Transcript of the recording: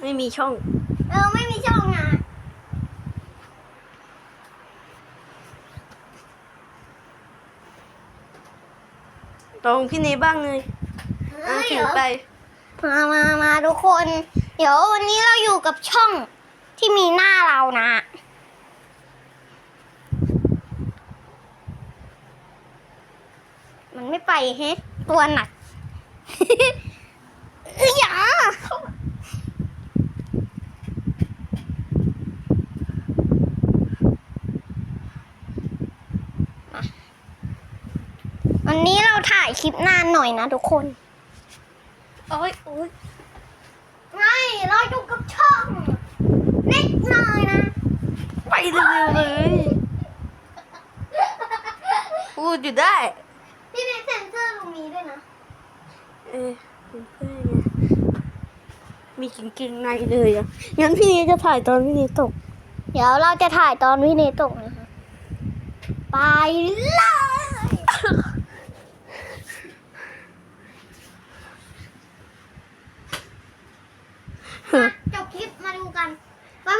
ไม่มีช่อง เออไม่มีช่องนะตรงพี่เนบ้างเลยอะเฮ้ยถือไป มามามาทุกคน เดี๋ยววันนี้เราอยู่กับช่องที่มีหน้าเรานะมันไม่ไปเฮ้ตัวหนักเอ้ยอย่ามา วันนี้เราถ่ายคลิปนานหน่อยนะทุกคน โอ้ยโอ้ยไม่เราอยู่กับช่องเล็กน้อยนะ ไปเร็วๆเลยพูดอยู่ได้ พี่เป็นเซนเซอร์ตรงนี้ด้วยนะ เอ๊ะเป็นเพื่อนไงมีกางเกงในเลยอะ งั้นพี่เนจะถ่ายตอนพี่เนตก เดี๋ยวเราจะถ่ายตอนวิเนตกนะคะ ไปเลยมา จบคลิปมาดูกัน